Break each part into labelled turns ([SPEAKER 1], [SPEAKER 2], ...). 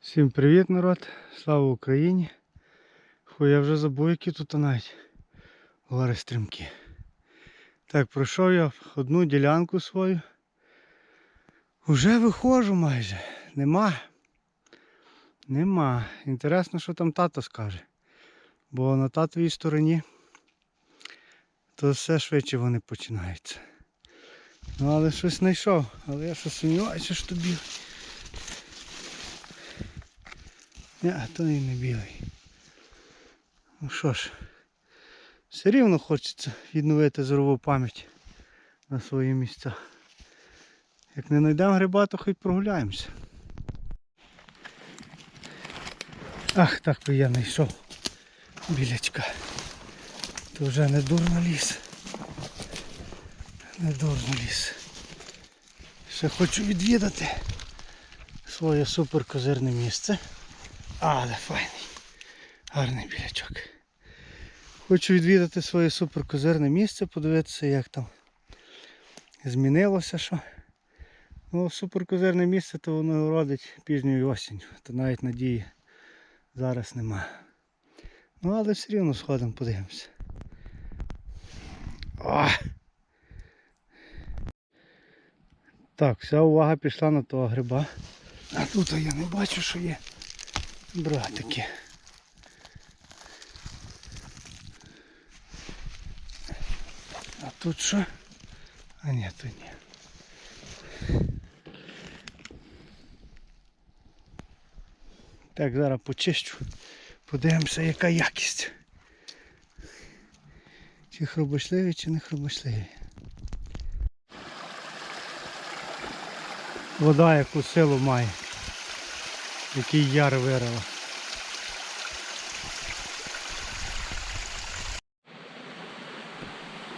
[SPEAKER 1] Всім привіт, народ! Слава Україні! Хо я вже забув, які тут навіть гори стрімкі. Так, пройшов я одну ділянку свою. Уже виходжу майже. Нема. Нема. Інтересно, що там тато скаже. Бо на татовій стороні то все швидше вони починаються. Ну але щось знайшов. Але я щось сумніваюся, що тобі. Ні, то і не білий. Ну що ж, все рівно хочеться відновити зорову пам'ять на свої місця. Як не знайдемо гриба, то хоч прогуляємося. Ах, так би я не йшов білячка. То вже не дурно ліс. Не дурно ліс. Ще хочу відвідати своє суперкозирне місце. Але файний. Гарний білячок. Хочу відвідати своє суперкозирне місце, подивитися, як там змінилося що. Ну, суперкозирне місце, то воно родить пізньою осінню, то навіть надії зараз нема. Ну, але все рівно сходимо, подивимося. О! Так, вся увага пішла на того гриба. А тут я не бачу, що є братики. А тут що? А ні, тут ні. Так, зараз почищу. Подивимося, яка якість. Чи хробошливі, чи не хробошливі. Вода яку силу має. Який яр вирила.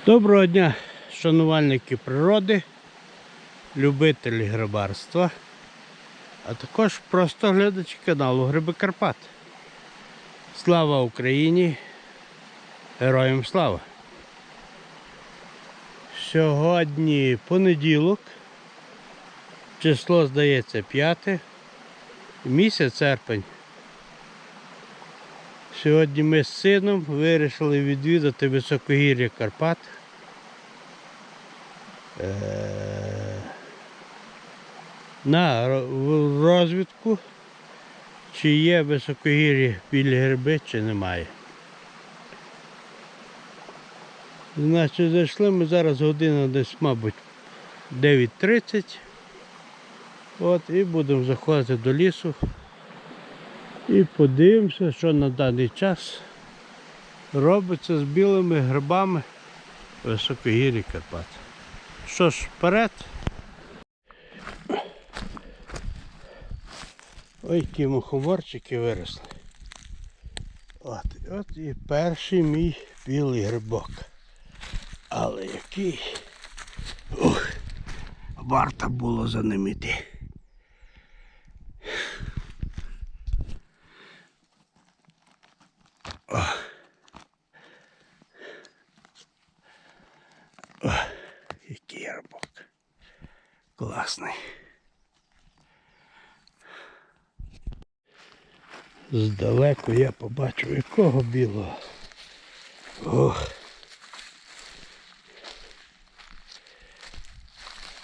[SPEAKER 1] Доброго дня, шанувальники природи, любителі грибарства, а також просто глядачі каналу Гриби Карпат. Слава Україні! Героям слава! Сьогодні понеділок, число здається 5, місяць серпень. Сьогодні ми з сином вирішили відвідати високогір'я Карпат. Е, На розвідку, чи є високогір'я білі гриби, чи немає. Значить, зайшли ми зараз година десь, мабуть, 9.30. От, і будемо заходити до лісу. І подивимося, що на даний час робиться з білими грибами високогір'я Карпат. Що ж, вперед. Ой, які мухоморчики виросли. От, от і перший мій білий грибок. Але який. Ух, варто було за ним іти. Який грибок. Класний. Здалеку я побачив якого білого. Ох.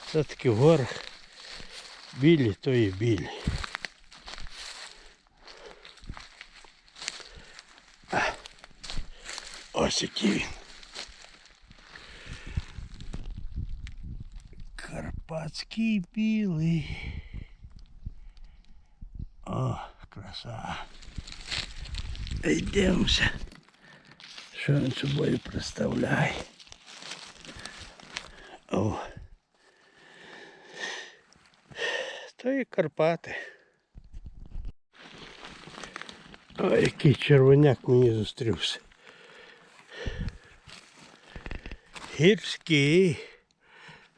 [SPEAKER 1] Все-таки в горах білі, то і білі. Ось який він. Карпатський білий. О, краса. Йдемося. Що він собою представляє? О. То і Карпати. Ой, який червоняк мені зустрівся. Гірський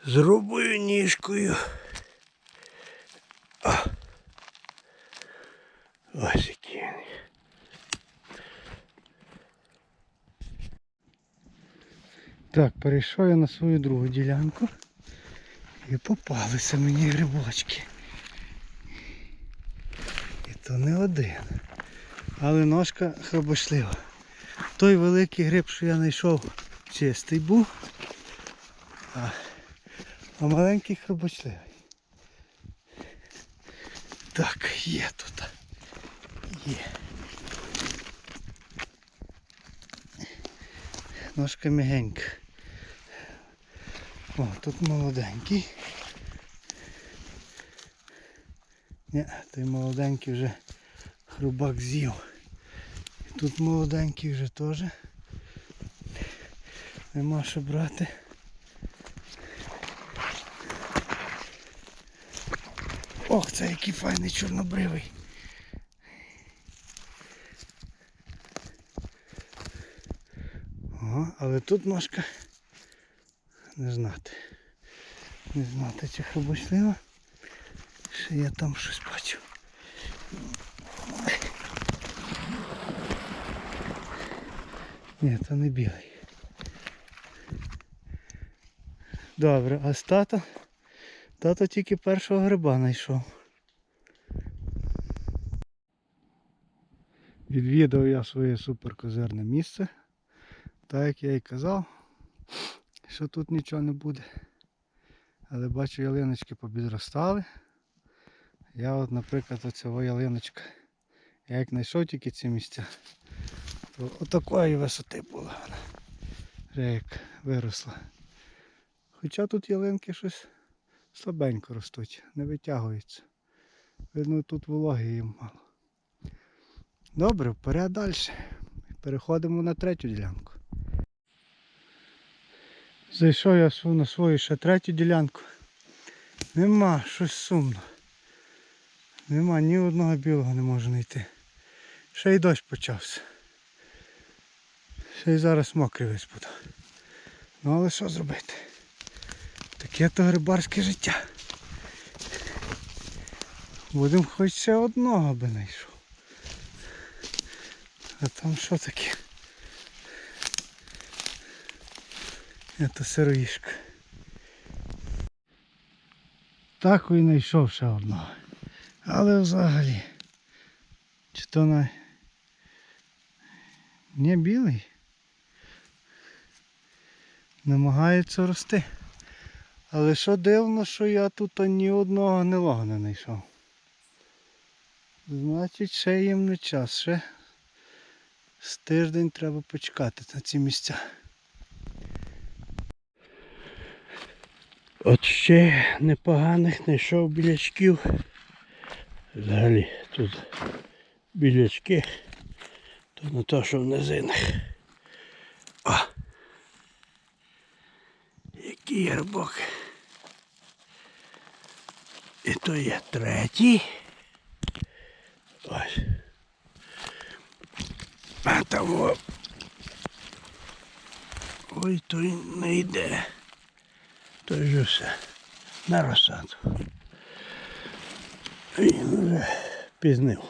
[SPEAKER 1] з грубою ніжкою. О. Ось який. Так, перейшов я на свою другу ділянку і попалися мені грибочки. І то не один. Але ножка хробочлива. Той великий гриб, що я знайшов, чистий був, а, а маленький хробочливий. Так, є тут. Є. Ножка мягенька. О, тут молоденький. Ні, той молоденький вже хрубак з'їв. Тут молоденький вже теж. Нема що брати. Ох, це який файний чорнобривий. Ага, але тут ножка не знати. Не знати, чи хробочлива. Ще я там щось бачу. Ні, то не білий. Добре, а з тата? Тато тільки першого гриба знайшов. Відвідав я своє суперкозирне місце. Так як я і казав, що тут нічого не буде. Але бачу, ялиночки побідростали. Я от, наприклад, оцього ялиночка. Я як знайшов тільки ці місця, то отакої висоти була вона. Вже як виросла. Хоча тут ялинки щось слабенько ростуть, не витягуються. Видно, тут вологи їм мало. Добре, вперед далі. Переходимо на третю ділянку. Зайшов я на свою ще третю ділянку. Нема, щось сумно. Нема ні одного білого не можу знайти. Ще й дощ почався. Ще й зараз мокрий весь буде. Ну але що зробити? Таке то грибарське життя. Будемо хоч ще одного би знайшов. А там що таке? Це сироїшка. Так і знайшов ще одного. Але взагалі. Чи то на... Не білий. Намагається рости. Але що дивно, що я тут ні одного гнилого не знайшов. Значить, ще їм не час, ще з тиждень треба почекати на ці місця.
[SPEAKER 2] От ще непоганих знайшов білячків. Взагалі тут білячки, то не то, що в низинах. О! Який грибок. І то є третій. Ось. А того. Ой, той не йде. Той же все. На розсаду. Він вже пізнив.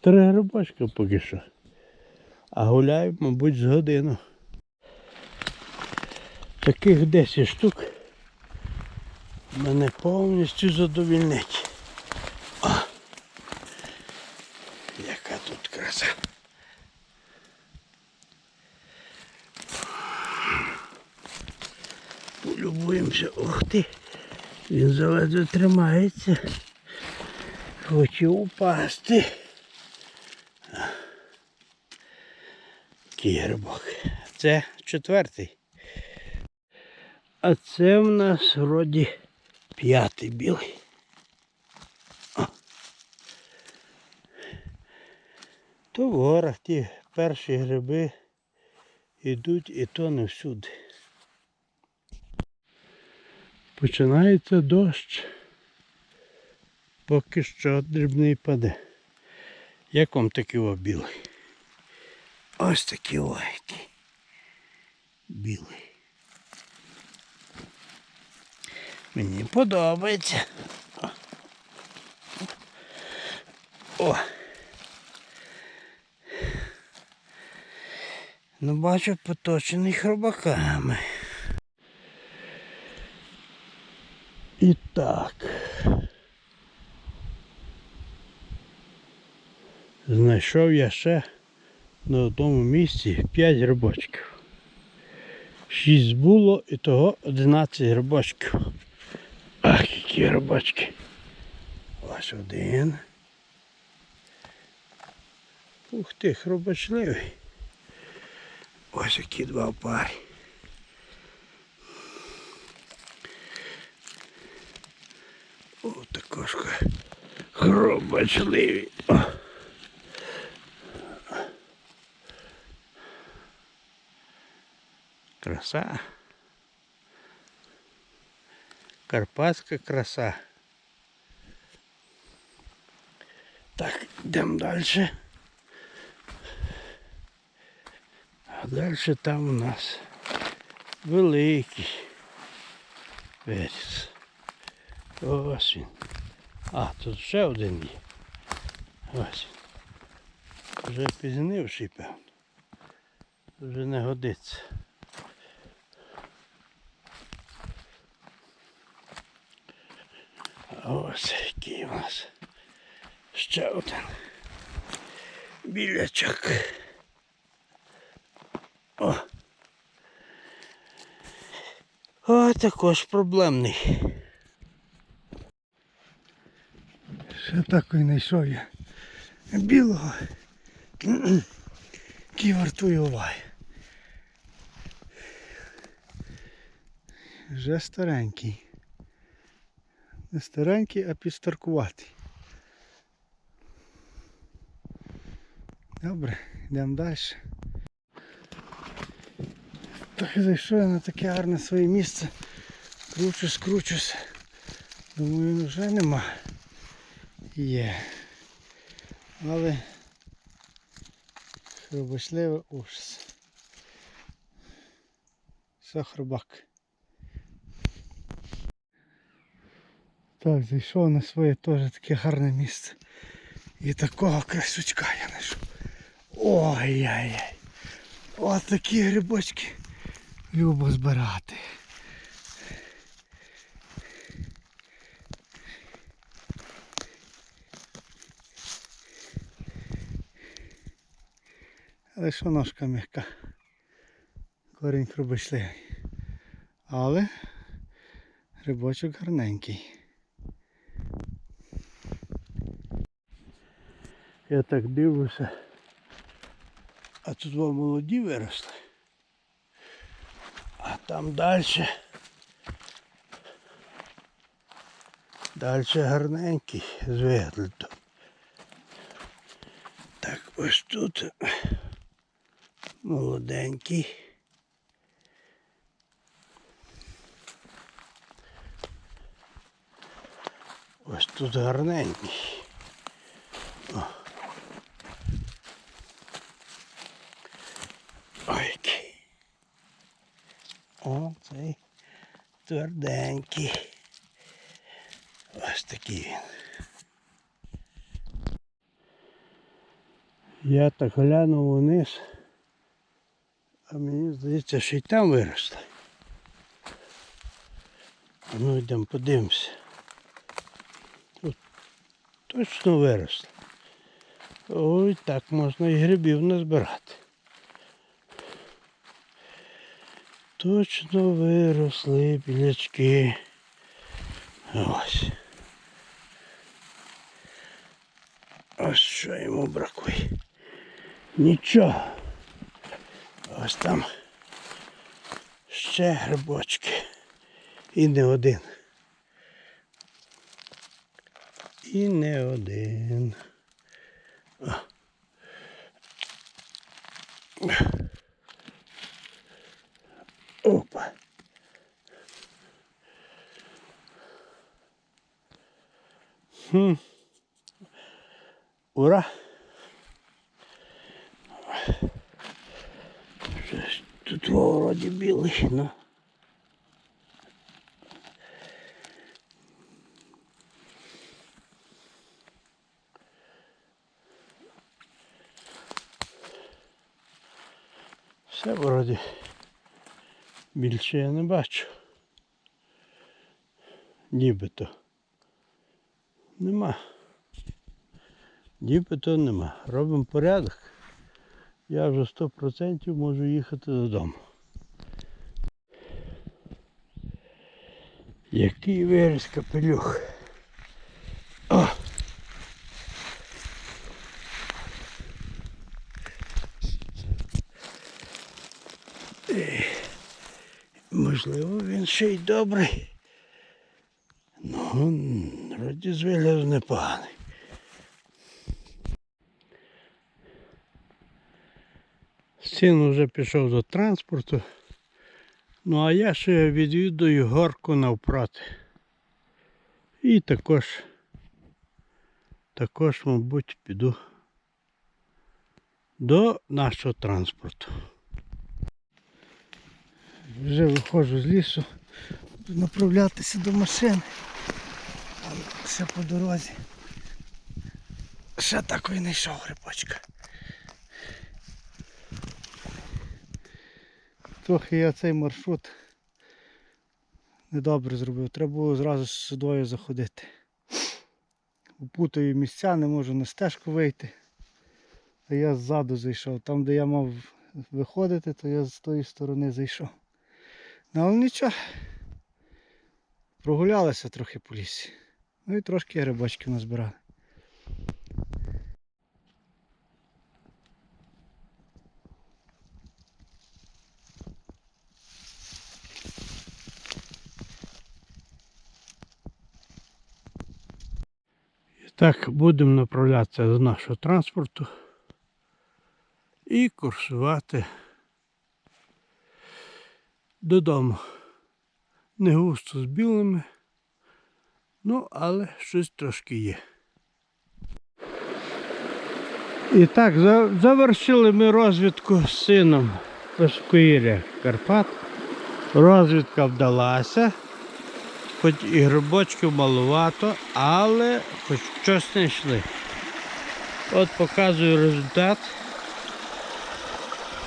[SPEAKER 2] Три грибочка поки що. А гуляю, мабуть, з годину. Таких 10 штук мене повністю задовільнить. О! Яка тут краса. Полюбуємося. Він заледве тримається. Хоче упасти. Який грибок. Це четвертий. А це в нас вроді п'ятий білий. То в горах ті перші гриби йдуть і то не всюди. Починається дощ. Поки що дрібний паде. Як вам такий о білий? Ось такий який. Білий. Мені подобається. О. Ну бачу поточений хробаками. І так. Знайшов я ще на одному місці 5 грибочків. 6 було і того 11 грибочків. Ах, які грибочки. Ось один. Ух ти, хробочливий. Ось які два пари. парі. О, також х- хробачливий. О. Краса. Карпатська краса. Так, йдемо далі. А далі там у нас великий перець. Ось він. А, тут ще один є. Ось. Вже пізнивший, певно. Вже не годиться. Ось який у нас ще один білячок. О. О, також проблемний.
[SPEAKER 1] Ще такої знайшов я білого. Який вартує уваги. Вже старенький. Не старенький, а підстаркуватий. Добре, йдемо далі. Так зайшов я на таке гарне своє місце. Кручусь, кручусь. Думаю, вже нема. Є. Але хробочливе ужас. Все хробак. Так, зайшов на своє теж таке гарне місце. І такого красючка я знайшов. Ой-яй-яй. Ось такі грибочки любо збирати. Але що ножка м'яка. Корінь хрубочливий. Але грибочок гарненький.
[SPEAKER 2] Я так дивлюся. А тут вам молоді виросли. А там далі. Далі гарненький з. Так, ось тут молоденький. Ось тут гарненький. Ой, який. О, цей тверденький. Ось такий він. Я так глянув вниз, а мені здається, що й там виросли. А ну йдемо подивимося. Тут точно виросли. Ой, так можна і грибів назбирати. Точно виросли білячки. Ось. Ось що йому бракує. Нічого. Ось там ще грибочки. І не один. І не один. Опа. Хм. Ура. Тут вроді білий, ну. Все вроді більше я не бачу. Нібито. Нема. Ніби то нема. Робимо порядок. Я вже 100% можу їхати додому. Який виріс капелюх. О! Можливо, він ще й добрий. Ну, вроді з непоганий. Син вже пішов до транспорту. Ну а я ще відвідую горку навпроти. І також, також, мабуть, піду до нашого транспорту.
[SPEAKER 1] Вже виходжу з лісу, направлятися до машини. Але ще по дорозі. Ще такої не йшов грибочка. Трохи я цей маршрут недобре зробив. Треба було зразу сюди заходити. Упутаю місця, не можу на стежку вийти. А я ззаду зайшов. Там, де я мав виходити, то я з тої сторони зайшов. Ну, але нічого. Прогулялися трохи по лісі. Ну і трошки грибочків назбирали.
[SPEAKER 2] Так, будемо направлятися до нашого транспорту і курсувати додому. Не густо з білими, ну, але щось трошки є. І так, завершили ми розвідку з сином Пешкоїря Карпат. Розвідка вдалася. Хоч і грибочків малувато, але хоч щось знайшли. От показую результат.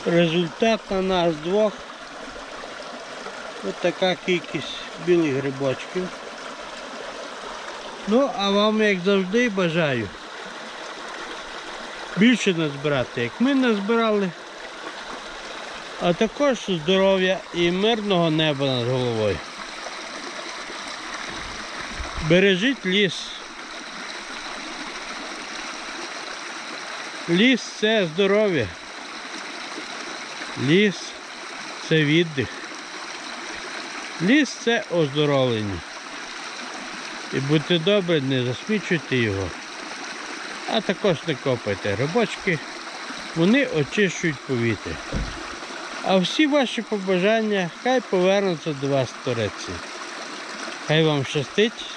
[SPEAKER 2] Результат на нас двох. Ось така кількість білих грибочків. Ну, а вам, як завжди, бажаю більше назбирати, як ми назбирали, а також здоров'я і мирного неба над головою. Бережіть ліс. Ліс це здоров'я. Ліс це віддих. Ліс це оздоровлення. І будьте добрі, не засмічуйте його. А також не копайте грибочки, вони очищують повітря. А всі ваші побажання хай повернуться до вас тореці. Хай вам щастить.